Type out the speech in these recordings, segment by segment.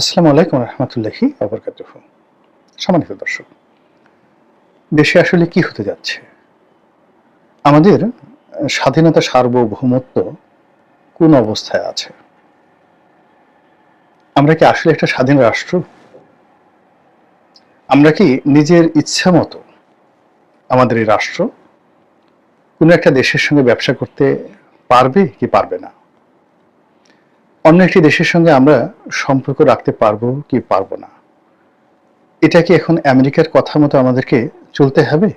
আসসালামু আলাইকুম রহমতুল্লাহি আবরকাত সম্মানিত দর্শক, দেশে আসলে কি হতে যাচ্ছে? আমাদের স্বাধীনতা সার্বভৌমত্ব কোন অবস্থায় আছে? আমরা কি আসলে একটা স্বাধীন রাষ্ট্র? আমরা কি নিজের ইচ্ছা মতো আমাদের এই রাষ্ট্র? কোনো একটা দেশের সঙ্গে ব্যবসা করতে পারবে কি পারবে না? অন্য একটি দেশের সঙ্গে আমরা সম্পর্ক রাখতে পারব কি পারব না? এটা কি এখন আমেরিকার কথা মতো আমাদেরকে চলতে হবে?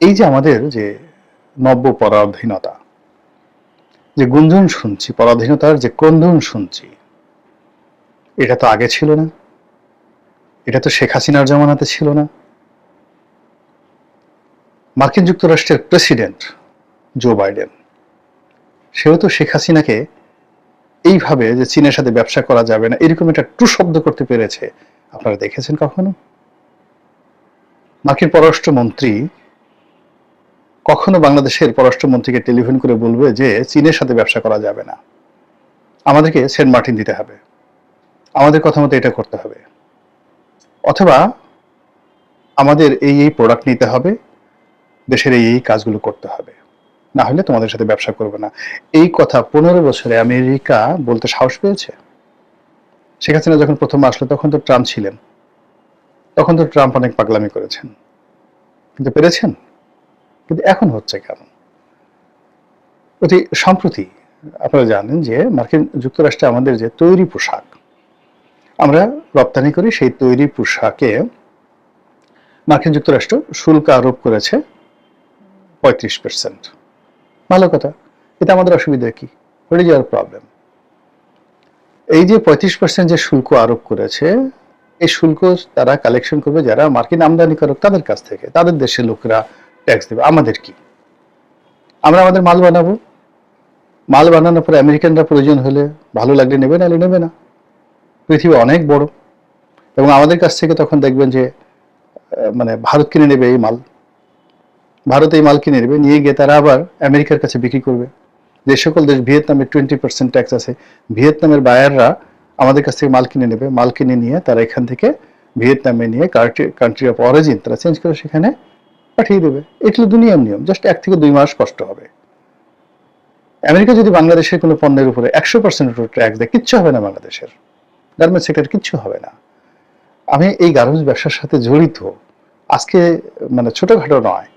এই যে আমাদের যে নব্য পরাধীনতা, যে গুঞ্জন শুনছি, পরাধীনতার যে ক্রন্দন শুনছি, এটা তো আগে ছিল না। এটা তো শেখ হাসিনার জমানাতে ছিল না। মার্কিন যুক্তরাষ্ট্রের প্রেসিডেন্ট জো বাইডেন, সেও তো শেখ হাসিনাকে এইভাবে যে চীনের সাথে ব্যবসা করা যাবে না, এরকম একটা টু শব্দ করতে পেরেছে, আপনারা দেখেছেন কখনো? মার্কিন পররাষ্ট্রমন্ত্রী কখনো বাংলাদেশের পররাষ্ট্রমন্ত্রীকে টেলিফোন করে বলবে যে চীনের সাথে ব্যবসা করা যাবে না। আমাদেরকে সেন্ট মার্টিন দিতে হবে। আমাদের কথা মতো এটা করতে হবে। অথবা আমাদের এই এই প্রোডাক্ট নিতে হবে, দেশের এই এই কাজগুলো করতে হবে। না হলে তোমাদের সাথে ব্যবসা করবে না। এই কথা পনেরো বছরে আমেরিকা বলতে সাহস পেয়েছে? শেখ হাসিনা যখন প্রথম আসলো, তখন তো ট্রাম্প ছিলেন। তখন তো ট্রাম্প অনেক পাগলামি করেছেন। কিন্তু পেরেছেন? কিন্তু এখন হচ্ছে কেন অতি সম্প্রতি আপনারা জানেন যে মার্কিন যুক্তরাষ্ট্রে আমাদের যে তৈরি পোশাক, আমরা রপ্তানি করি সেই তৈরি পোশাকে মার্কিন যুক্তরাষ্ট্র শুল্ক আরোপ করেছে পঁয়ত্রিশ পার্সেন্ট ভালো কথা। এটা আমাদের অসুবিধা কি? হোয়াট ইজ প্রবলেম এই যে পঁয়ত্রিশ পার্সেন্ট যে শুল্ক আরোপ করেছে, এই শুল্ক তারা কালেকশন করবে যারা মার্কিন আমদানিকারক তাদের কাছ থেকে। তাদের দেশের লোকেরা ট্যাক্স দেবে। আমাদের কি? আমরা আমাদের মাল বানাবো। মাল বানানোর পরে আমেরিকানরা প্রয়োজন হলে ভালো লাগলে নেবে, নাহলে নেবে না। পৃথিবী অনেক বড়। এবং আমাদের কাছ থেকে তখন দেখবেন যে মানে ভারত কিনে নেবে এই মাল। ভারত এই মাল কিনে নেবে, নিয়ে গিয়ে তারা আবার আমেরিকার কাছে বিক্রি করবে। যে সকল দেশ ভিয়েতনামের টোয়েন্টি পার্সেন্ট ট্যাক্স আছে, ভিয়েতনামের বায়াররা আমাদের কাছ থেকে মাল কিনে নেবে। মাল কিনে নিয়ে তারা এখান থেকে ভিয়েতনামে নিয়ে কান্ট্রি অফ অরিজিন তারা চেঞ্জ করে সেখানে পাঠিয়ে দেবে। এগুলো দুনিয়ার নিয়ম। জাস্ট এক থেকে দুই মাস কষ্ট হবে। আমেরিকা যদি বাংলাদেশের কোনো পণ্যের উপরে একশো পার্সেন্ট ট্যাক্স দেয়, কিচ্ছু হবে না বাংলাদেশের। গার্মেন্টস সেক্টর কিচ্ছু হবে না। আমি এই গার্মেন্টস ব্যবসার সাথে জড়িত। আজকে মানে ছোটখাটো নয়।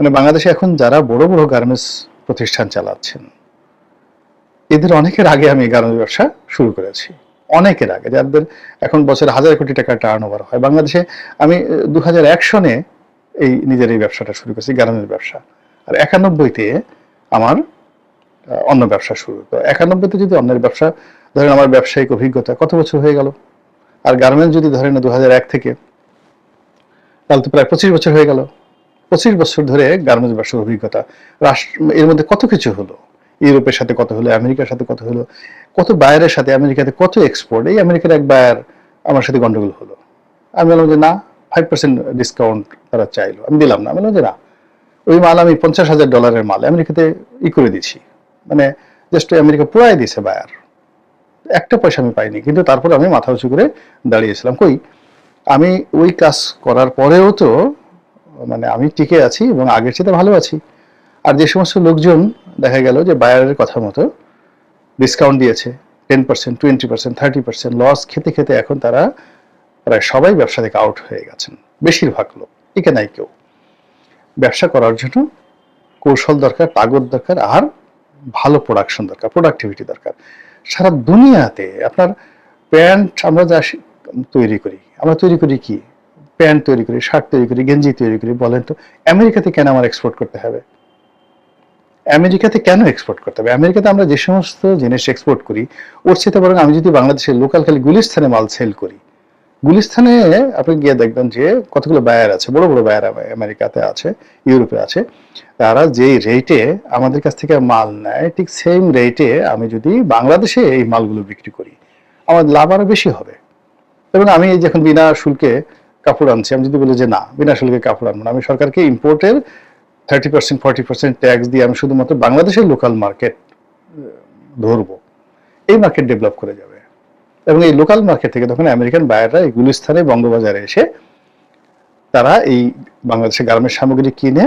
মানে বাংলাদেশে এখন যারা বড় বড় গার্মেন্টস প্রতিষ্ঠান চালাচ্ছেন, এদের অনেকের আগে আমি গার্মেন্টস ব্যবসা শুরু করেছি। অনেকের আগে, যাদের এখন বছরে হাজার কোটি টাকা টার্ন ওভার হয়। বাংলাদেশে আমি দু হাজার এক সনে এই নিজের এই ব্যবসাটা শুরু করেছি গার্মেন্টস ব্যবসা। আর একানব্বইতে আমার অন্য ব্যবসা শুরু তো একানব্বইতে যদি অন্যের ব্যবসা, ধরেন আমার ব্যবসায়িক অভিজ্ঞতা, কত বছর হয়ে গেল? আর গার্মেন্টস যদি ধরেন দু হাজার এক থেকে, তাহলে তো প্রায় পঁচিশ বছর হয়ে গেল। পঁচিশ বছর ধরে গার্মেন্টস ব্যবসার অভিজ্ঞতা। রাষ্ট্র এর মধ্যে কত কিছু হলো? ইউরোপের সাথে কত হলো? আমেরিকার সাথে কত হলো? কত বায়ারের সাথে, আমেরিকাতে কত এক্সপোর্ট এই আমেরিকার এক বায়ার আমার সাথে গন্ডগোল হলো। আমি বললাম যে, না ফাইভ পার্সেন্ট ডিসকাউন্ট তারা চাইলো। আমি দিলাম না। আমি বললাম যে, না, ওই মাল আমি পঞ্চাশ হাজার ডলারের মাল আমেরিকাতে ই করে দিছি মানে জাস্ট আমেরিকা পুরাই দিছে বায়ার। একটা পয়সা আমি পাইনি, কিন্তু তারপর আমি মাথা উঁচু করে দাঁড়িয়েছিলাম। কই? আমি ওই কাজ করার পরেও তো মানে আমি টিকে আছি এবং আগের চেয়ে ভালো আছি। আর যে সমস্ত লোকজন দেখা গেল যে বায়ারের কথা মতো ডিসকাউন্ট দিয়েছে ten percent twenty percent thirty percent loss খেতে খেতে এখন তারা প্রায় সবাই ব্যবসা থেকে আউট হয়ে গেছেন, বেশিরভাগ লোক, একে নাই কেউ। ব্যবসা করার জন্য কৌশল দরকার তাগত দরকার, আর ভালো প্রোডাকশন দরকার প্রোডাক্টিভিটি দরকার। সারা দুনিয়াতে আপনার প্যান্ট আমরা যা তৈরি করি, আমরা তৈরি করি কি? প্যান্ট তৈরি করি, শার্ট তৈরি করি, গেঞ্জি তৈরি করি, বলেন তো, আমেরিকাতে কেন আমার এক্সপোর্ট করতে হবে? আমেরিকাতে কেন এক্সপোর্ট করতে হবে? আমেরিকাতে আমরা যে সমস্ত জিনিস এক্সপোর্ট করি, ওর সাথে বরং আমি যদি বাংলাদেশের লোকাল খালি গুলিস্থানে মাল সেল করি, গুলিস্থানে আপনি গিয়ে দেখবেন যে কতগুলো বায়ার আছে, বড় বড় বায়ার আমেরিকাতে আছে, ইউরোপে আছে, তারা যেই রেটে আমাদের কাছ থেকে মাল নেয়, ঠিক সেম রেটে আমি যদি বাংলাদেশে এই মালগুলো বিক্রি করি, আমার লাভ আরও বেশি হবে। এবং আমি যখন বিনা শুল্কে কাপড় আনছি, আমি যদি বলি যে না, বিনা শুল্কে কাপড় আনব না। আমি সরকারকে ইম্পোর্টের thirty percent forty percent tax দিয়ে আমি শুধুমাত্র বাংলাদেশের লোকাল মার্কেট ধরবো। এই মার্কেট ডেভেলপ করে যাবে। এবং এই লোকাল মার্কেট থেকে তখন আমেরিকান বায়াররা এই গুলিস্থানে বঙ্গবাজারে এসে তারা এই বাংলাদেশের গার্মেন্টস সামগ্রী কিনে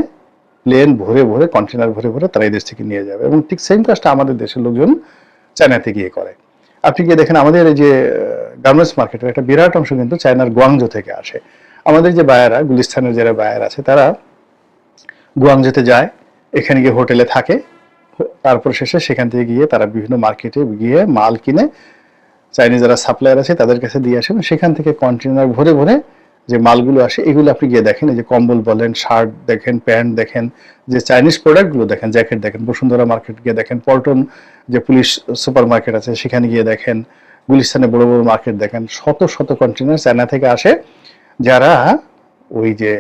প্লেন ভরে ভরে কন্টেনার ভরে ভরে তারা এই দেশ থেকে নিয়ে যাবে। এবং ঠিক সেম কাজটা আমাদের দেশের লোকজন চায়নাতে গিয়ে করে। আপনি গিয়ে দেখেন আমাদের এই যে গার্মেন্টস মার্কেটের একটা বিরাট অংশ কিন্তু চায়নার গুয়াংজো থেকে আসে। আমাদের যে বায়ারা, গুলিস্তানের যারা বায়ার আছে, তারা গুয়াংজোতে যায়, এখানে গিয়ে হোটেলে থাকে, তারপর শেষে সেখান থেকে গিয়ে তারা বিভিন্ন মার্কেটে গিয়ে মাল কিনে চাইনিজ যারা সাপ্লায়ার আছে, তাদের কাছে দিয়ে আসে এবং সেখান থেকে কন্টেনার ভরে ভরে যে মালগুলো আসে, এগুলো আপনি গিয়ে দেখেন, এই যে কম্বল বলেন শার্ট দেখেন প্যান্ট দেখেন, যে চাইনিজ প্রোডাক্টগুলো দেখেন জ্যাকেট দেখেন, বসুন্ধরা মার্কেট গিয়ে দেখেন, পল্টন যে পুলিশ সুপার মার্কেট আছে, সেখানে গিয়ে দেখেন গুলিস্তানে বড় বড় মার্কেট দেখেন, শত শত কন্টেনার চায়না থেকে আসে, যারা ওই যে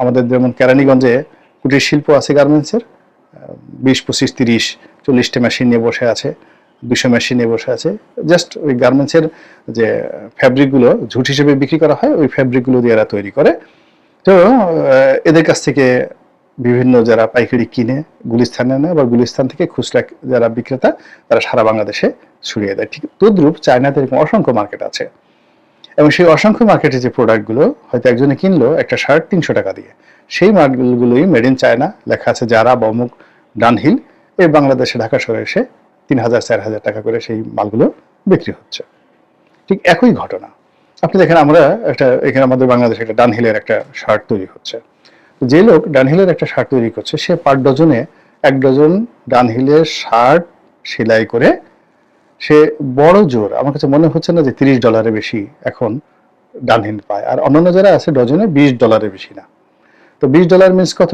আমাদের যেমন কেরানীগঞ্জে কুটির শিল্প আছে গার্মেন্টসের বিশ, পঁচিশ, তিরিশ, চল্লিশটা মেশিন নিয়ে বসে আছে, দুশো মেশিন নিয়ে বসে আছে। জাস্ট ওই গার্মেন্টসের যে ফ্যাব্রিকগুলো ঝুট হিসেবে বিক্রি করা হয়, ওই ফ্যাব্রিকগুলো দিয়ে এরা তৈরি করে। তো এদের কাছ থেকে বিভিন্ন যারা পাইকারি কিনে গুলিস্থানে নেয় বা গুলিস্তান থেকে খুচরা যারা বিক্রেতা, তারা সারা বাংলাদেশে ছড়িয়ে দেয়। ঠিক তদ্রূপ চায়নাতে এরকম অসংখ্য মার্কেট আছে। এবং সেই অসংখ্য মার্কেটে যে প্রোডাক্টগুলো হয়তো একজনে কিনলো, একটা শার্ট তিনশো টাকা দিয়ে। সেই মার্কেটগুলোই মেড ইন চায়না লেখা আছে যারা বা অমুক ডানহিল। এই বাংলাদেশে ঢাকা শহরে এসে তিন হাজার, চার হাজার টাকা করে সেই মালগুলো বিক্রি হচ্ছে। ঠিক একই ঘটনা। আপনি দেখেন আমরা একটা, এখানে আমাদের বাংলাদেশে একটা ডানহিলের একটা শার্ট তৈরি হচ্ছে। যে লোক ডানহিলের একটা শার্ট তৈরি করছে, সে পার ডজনে এক ডজন ডানহিলের শার্ট সেলাই করে সে বড় জোর, আমার কাছে মনে হচ্ছে না যে তিরিশ ডলারের বেশি এখন ডানহিল পায়। আর অন্যান্য যারা আছে, ডজনে বিশ ডলারের বেশি না। তো বিশ ডলার মিনস কত?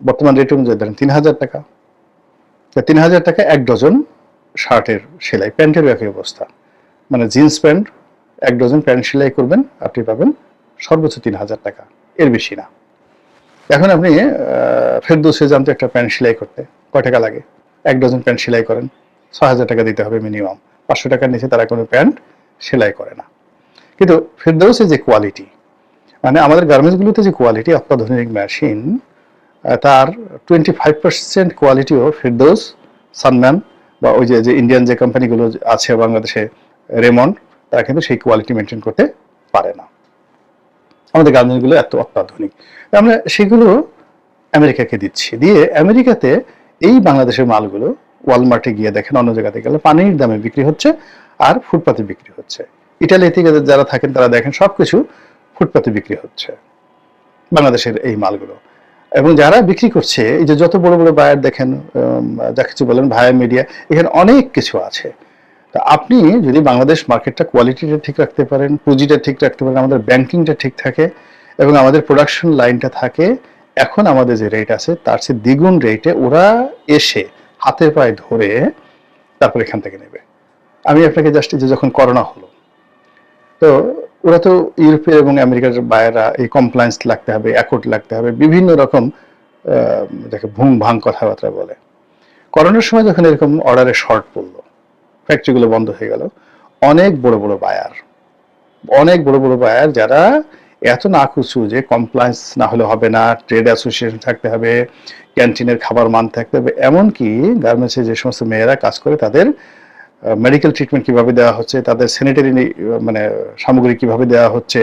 বর্তমান রেট অনুযায়ী ধরেন তিন হাজার টাকা। তিন হাজার টাকা এক ডজন শার্টের সেলাই প্যান্টেরও একই অবস্থা। মানে জিন্স প্যান্ট, এক ডজন প্যান্ট সেলাই করবেন, আপনি পাবেন সর্বোচ্চ তিন হাজার টাকা। এর বেশি না। এখন আপনি ফেরদোসে ফেরদৌসে যান তো একটা প্যান্ট সেলাই করতে, কয় টাকা লাগে? এক ডজন প্যান্ট সেলাই করেন ছ হাজার টাকা দিতে হবে মিনিমাম। পাঁচশো টাকার নিচে তারা কোনো প্যান্ট সেলাই করে না। কিন্তু ফেরদৌসের যে কোয়ালিটি মানে আমাদের গার্মেন্টসগুলোতে যে কোয়ালিটি, অত্যাধুনিক মেশিন তার টোয়েন্টি ফাইভ পার্সেন্ট কোয়ালিটিও ফেরদৌস, সানম্যান বা ওই যে যে ইন্ডিয়ান যে কোম্পানিগুলো আছে, বাংলাদেশে রেমন্ড তারা কিন্তু সেই কোয়ালিটি মেনটেন করতে পারে না। আমাদের গার্মেন্টসগুলো এত অত্যাধুনিক। আমরা সেগুলো আমেরিকাকে দিচ্ছি। দিয়ে আমেরিকাতে এই বাংলাদেশের মালগুলো ওয়ালমার্টে গিয়ে দেখেন, অন্য জায়গাতে গেলে পানির দামে বিক্রি হচ্ছে আর ফুটপাতে বিক্রি হচ্ছে। ইটালি থেকে যারা থাকেন তারা দেখেন সবকিছু ফুটপাতে বিক্রি হচ্ছে, বাংলাদেশের এই মালগুলো। এবং যারা বিক্রি করছে, এই যে যত বড় বড় বায়ার দেখেন যা কিছু বলেন ভায়া মিডিয়া এখানে অনেক কিছু আছে। তা আপনি যদি বাংলাদেশ মার্কেটটা কোয়ালিটিটা ঠিক রাখতে পারেন পুঁজিটা ঠিক রাখতে পারেন, আমাদের ব্যাংকিংটা ঠিক থাকে এবং আমাদের প্রোডাকশন লাইনটা থাকে, এখন আমাদের যে রেট আছে, তার চেয়ে দ্বিগুণ রেটে ওরা এসে হাতে পায়ে ধরে তারপর এখান থেকে নেবে। আমি আপনাকে জাস্ট যে যখন করোনা হলো, তো ওরা তো ইউরোপের এবং আমেরিকার বায়েরা এই কমপ্লায়েন্স লাগতে হবে অ্যাকর্ড লাগতে হবে, বিভিন্ন রকম যাকে ভুং ভাং কথাবার্তা বলে। করোনার সময় যখন এরকম অর্ডারে শর্ট পড়ল ফ্যাক্টরিগুলো বন্ধ হয়ে গেল। অনেক বড় বড় বায়ার অনেক বড় বড় বায়ার যারা এত না কুচু যে কমপ্লায়েন্স না হলে হবে না ট্রেড অ্যাসোসিয়েশন থাকতে হবে ক্যান্টিনের খাবার মান থাকতে হবে, এমনকি গার্মেন্টসে যে সমস্ত মেয়েরা কাজ করে তাদের মেডিকেল ট্রিটমেন্ট কীভাবে দেওয়া হচ্ছে, তাদের স্যানিটারি মানে সামগ্রী কীভাবে দেওয়া হচ্ছে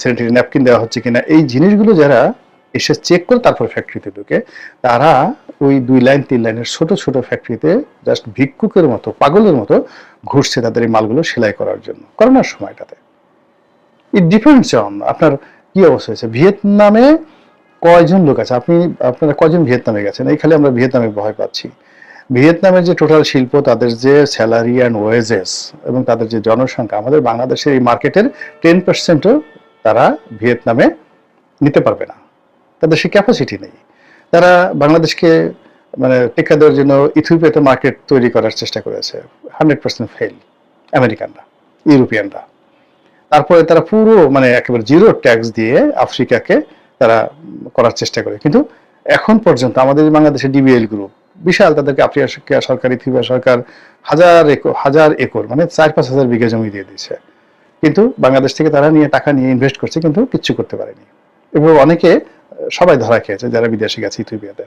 স্যানিটারি ন্যাপকিন দেওয়া হচ্ছে কিনা, এই জিনিসগুলো যারা এসে চেক করে তারপর ফ্যাক্টরিতে ঢুকে, তারা ওই দুই লাইন, তিন লাইনের ছোট ছোট ফ্যাক্টরিতে জাস্ট ভিক্ষুকের মতো, পাগলের মতো ঘুরছে তাদের এই মালগুলো সেলাই করার জন্য, করোনার সময়টাতে। ইট ডিপেন্ডস অন আপনার কি অবস্থা হয়েছে। ভিয়েতনামে কয়জন লোক আছে? আপনি, আপনারা কয়জন ভিয়েতনামে গেছেন? এই খালি আমরা ভিয়েতনামে ভয় পাচ্ছি। ভিয়েতনামের যে টোটাল শিল্প, তাদের যে স্যালারি অ্যান্ড ওয়েজেস এবং তাদের যে জনসংখ্যা, আমাদের বাংলাদেশের এই মার্কেটের টেন পার্সেন্টও তারা ভিয়েতনামে নিতে পারবে না। তাদের সে ক্যাপাসিটি নেই। তারা বাংলাদেশকে মানে টেক্কা দেওয়ার জন্য ইথিওপিয়াতে মার্কেট তৈরি করার চেষ্টা করেছে। হান্ড্রেড পার্সেন্ট ফেল, আমেরিকানরা, ইউরোপিয়ানরা। তারপরে তারা পুরো মানে একেবারে জিরো ট্যাক্স দিয়ে আফ্রিকাকে তারা করার চেষ্টা করে। কিন্তু এখন পর্যন্ত আমাদের বাংলাদেশের ডিবিএল গ্রুপ, বিশাল তাদেরকে আফ্রিকা সরকার, ইথিওপিয়া সরকার, হাজার একর হাজার একর মানে চার পাঁচ হাজার বিঘা জমি দিয়ে দিচ্ছে কিন্তু বাংলাদেশ থেকে তারা নিয়ে টাকা নিয়ে ইনভেস্ট করছে, কিন্তু কিচ্ছু করতে পারেনি। এবং অনেকে সবাই ধরা খেয়েছে, যারা বিদেশে গেছে ইথিওপিয়াতে।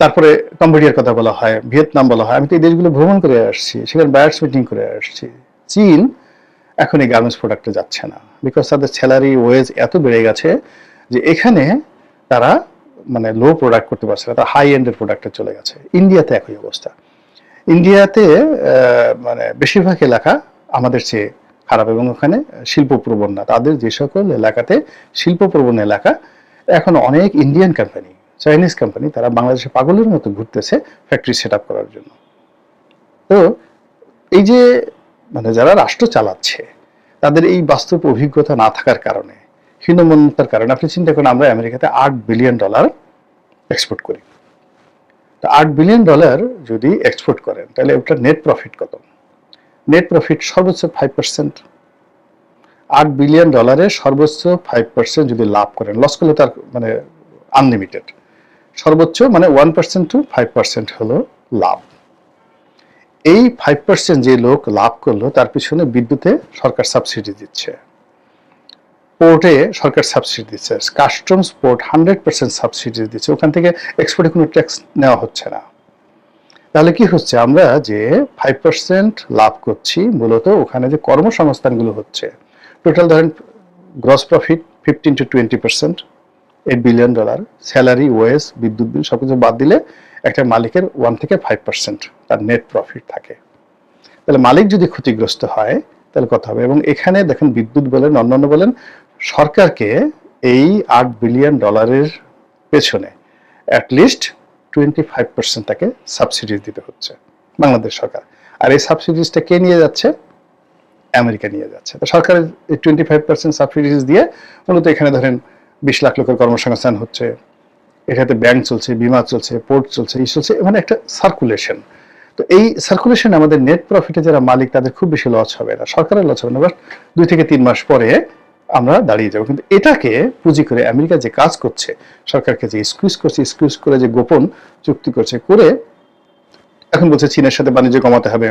তারপরে কম্বোডিয়ার কথা বলা হয়, ভিয়েতনাম বলা হয়, আমি তো এই দেশগুলো ভ্রমণ করে আসছি, সেখানে বায়ার্স মিটিং করে আসছি। চীন এখন এই গার্মেন্টস প্রোডাক্টে যাচ্ছে না বিকজ তাদের স্যালারি ওয়েজ এত বেড়ে গেছে যে এখানে তারা মানে লো প্রোডাক্ট করতে পারছে না, তারা হাই এন্ডের প্রোডাক্টে চলে গেছে। ইন্ডিয়াতে একই অবস্থা। ইন্ডিয়াতে মানে বেশিরভাগ এলাকা আমাদের চেয়ে খারাপ এবং ওখানে শিল্পপ্রবণ না। তাদের যে সকল এলাকাতে শিল্পপ্রবণ এলাকা, এখন অনেক ইন্ডিয়ান কোম্পানি চাইনিজ কোম্পানি তারা বাংলাদেশে পাগলের মতো ঘুরতেছে ফ্যাক্টরি সেট করার জন্য। তো এই যে মানে যারা রাষ্ট্র চালাচ্ছে, তাদের এই বাস্তব অভিজ্ঞতা না থাকার কারণে, হীনমন্যতার কারণে, আপনি চিন্তা করেন, আমরা আমেরিকাতে আট বিলিয়ন ডলার এক্সপোর্ট করি। তো আট বিলিয়ন ডলার যদি এক্সপোর্ট করেন, তাহলে ওটার নেট প্রফিট কত? নেট প্রফিট সর্বোচ্চ ফাইভ পার্সেন্ট আট বিলিয়ন ডলারে সর্বোচ্চ ফাইভ পার্সেন্ট যদি লাভ করেন লস করলে তার মানে আনলিমিটেড সর্বোচ্চ মানে one percent to five percent হলো লাভ। এই ফাইভ পার্সেন্ট যে লোক লাভ করল, তার পিছনে বিদ্যুতে সরকার সাবসিডি দিচ্ছে। পোর্টে সরকার সাবসিডি দিচ্ছে। Customs port hundred percent subsidy দিচ্ছে। ওখান থেকে এক্সপোর্টে কোনো ট্যাক্স নেওয়া হচ্ছে না। তাহলে কি হচ্ছে? আমরা যে ফাইভ পার্সেন্ট লাভ করছি, মূলত ওখানে যে কর্মসংস্থানগুলো হচ্ছে টোটাল ধরেন gross profit fifteen to twenty percent eight billion dollar salary wage বিদ্যুৎ বিল সবকিছু বাদ দিলে একটা মালিকের ওয়ান থেকে ফাইভ পার্সেন্ট তার নেট প্রফিট থাকে। তাহলে মালিক যদি ক্ষতিগ্রস্ত হয়, তাহলে কথা হবে? এবং এখানে দেখেন বিদ্যুৎ বলেন, অন্যান্য বলেন, সরকারকে এই আট বিলিয়ন ডলারের পেছনে at least twenty five percent তাকে সাবসিডিজ দিতে হচ্ছে বাংলাদেশ সরকার। আর এই সাবসিডিজটা কে নিয়ে যাচ্ছে? আমেরিকা নিয়ে যাচ্ছে। তো সরকারের টোয়েন্টি ফাইভ পার্সেন্ট সাবসিডিজ দিয়ে মূলত এখানে ধরেন বিশ লাখ লোকের কর্মসংস্থান হচ্ছে। এখানে ব্যাংক চলছে, বিমা চলছে পোর্ট চলছে, এই চলছে মানে একটা সার্কুলেশন তো এই সার্কুলেশন আমাদের নেট প্রফিটে যারা মালিক, তাদের খুব বেশি লস হবে না। সরকারের লস হবে না বাট দুই থেকে তিন মাস পরে আমরা দাঁড়িয়ে যাব কিন্তু এটাকে পুঁজি করে আমেরিকা যে কাজ করছে, সরকারকে যে স্কুইজ করছে স্কুইজ করে যে গোপন চুক্তি করছে, করে এখন বলছে চীনের সাথে বাণিজ্য কমাতে হবে।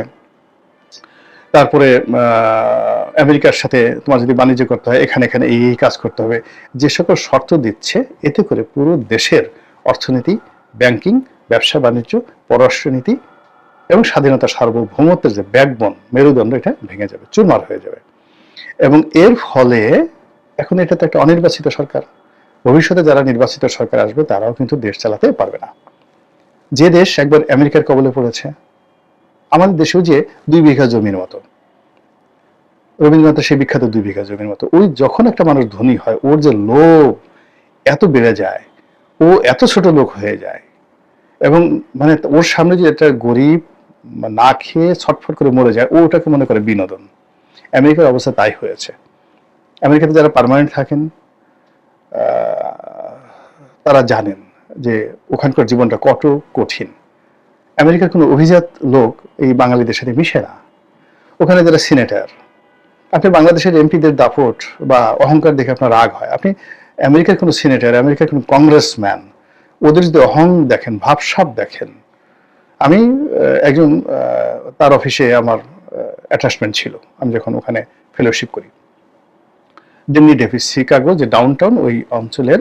তারপরে আমেরিকার সাথে তোমার যদি বাণিজ্য করতে হয়, এখানে এখানে এই কাজ করতে হবে। যে সকল শর্ত দিচ্ছে, এতে করে পুরো দেশের অর্থনীতি ব্যাংকিং ব্যবসা, বাণিজ্য পররাষ্ট্রনীতি এবং স্বাধীনতা সার্বভৌমত্বের যে ব্যাকবন মেরুদণ্ড, এটা ভেঙে যাবে, চুরমার হয়ে যাবে। এবং এর ফলে এখন এটা তো একটা অনির্বাচিত সরকার। ভবিষ্যতে যারা নির্বাচিত সরকার আসবে, তারাও কিন্তু দেশ চালাতে পারবে না। যে দেশ একবার আমেরিকার কবলে পড়েছে আমাদের দেশেও যে দুই বিঘা জমির মতো। রবীন্দ্রনাথের সেই বিখ্যাত দুই বিঘা জমির মতো। ওই যখন একটা মানুষ ধনী হয়, ওর যে লোভ এত বেড়ে যায়, ও এত ছোট লোক হয়ে যায়, এবং মানে ওর সামনে যে একটা গরিব না খেয়ে ছটফট করে মরে যায়, ও ওটাকে মনে করে বিনোদন। আমেরিকার অবস্থা তাই হয়েছে। আমেরিকাতে যারা পার্মানেন্ট থাকেন তারা জানেন যে ওখানকার জীবনটা কত কঠিন। আমেরিকার কোনো অভিজাত লোক এই বাঙালিদের সাথে মিশে না। ওখানে যারা সিনেটার, আপনি বাংলাদেশের এমপিদের দাপট বা অহংকার দেখে আপনার রাগ হয়। আপনি আমেরিকার কোনো সিনেটার, আমেরিকার কোনো কংগ্রেসম্যান, ওদের যদি অহং দেখেন, ভাবসাব দেখেন, আমি একজন তার অফিসে আমার অ্যাটাচমেন্ট ছিল। আমি যখন ওখানে ফেলোশিপ করি। দিল্লি ডেভিস শিকাগো যে ডাউনটাউন ওই অঞ্চলের